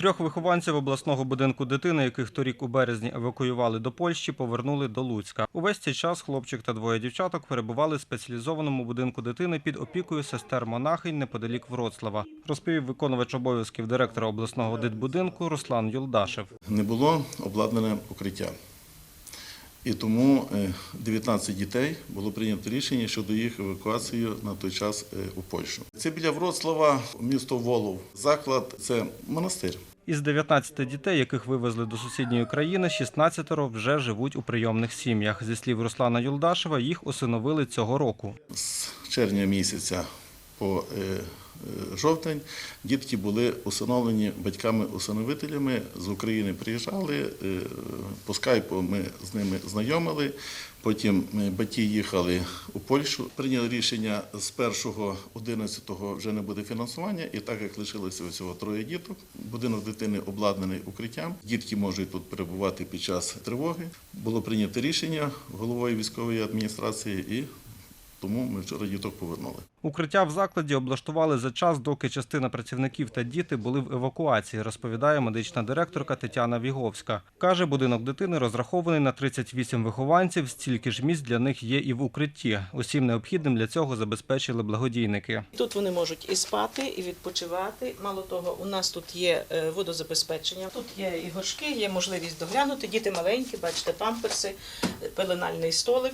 Трьох вихованців обласного будинку дитини, яких торік у березні евакуювали до Польщі, повернули до Луцька. Увесь цей час хлопчик та двоє дівчаток перебували в спеціалізованому будинку дитини під опікою сестер монахинь неподалік Вроцлава, розповів виконувач обов'язків директора обласного дитбудинку Руслан Юлдашев. не було обладнане укриття. І тому е, 19 дітей було прийнято рішення щодо їх евакуації на той час е, у Польщу. Це біля Вроцлава, місто Волов. Заклад це монастир. Із 19 дітей, яких вивезли до сусідньої країни, 16 вже живуть у прийомних сім'ях. Зі слів Руслана Юлдашева, їх усиновили цього року. З червня місяця по е, е, жовтень дітки були усиновлені батьками-усиновителями. З України приїжджали, е, по скайпу ми з ними знайомили. Потім батьки їхали у Польщу, прийняли рішення з 1.11 вже не буде фінансування, і так як лишилося всього троє діток, будинок дитини обладнаний укриттям. Дітки можуть тут перебувати під час тривоги. Було прийнято рішення головою військової адміністрації і тому ми вчора діток повернули. Укриття в закладі облаштували за час, доки частина працівників та діти були в евакуації, розповідає медична директорка Тетяна Віговська. Каже, будинок дитини розрахований на 38 вихованців, стільки ж місць для них є і в укритті. Усім необхідним для цього забезпечили благодійники. Тут вони можуть і спати, і відпочивати. Мало того, у нас тут є е, водозабезпечення. Тут є і горшки, є можливість доглянути. Діти маленькі, бачите, памперси, пеленальний столик.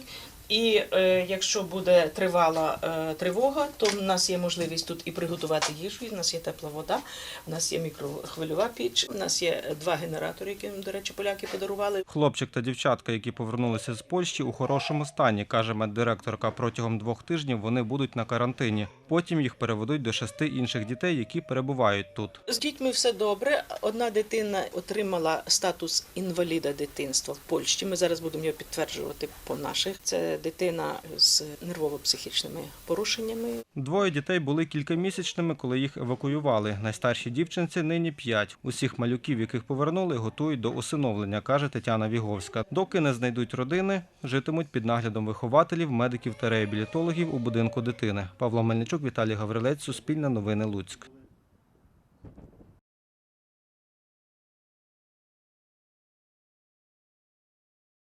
І е, якщо буде тривала е, тривога, то в нас є можливість тут і приготувати їжу. В нас є тепла вода, в нас є мікрохвильова піч, у нас є два генератори, які, до речі, поляки подарували. Хлопчик та дівчатка, які повернулися з Польщі, у хорошому стані, каже меддиректорка. Протягом двох тижнів вони будуть на карантині. Потім їх переведуть до шести інших дітей, які перебувають тут. З дітьми все добре. Одна дитина отримала статус інваліда дитинства в Польщі. Ми зараз будемо його підтверджувати по наших. Це дитина з нервово-психічними порушеннями. Двоє дітей були кількамісячними, коли їх евакуювали. Найстаршій дівчинці нині п'ять. Усіх малюків, яких повернули, готують до усиновлення, каже Тетяна Віговська. Доки не знайдуть родини, житимуть під наглядом вихователів, медиків та реабілітологів у будинку дитини. Павло Мельничук, Віталій Гаврилець, Суспільне новини Луцьк.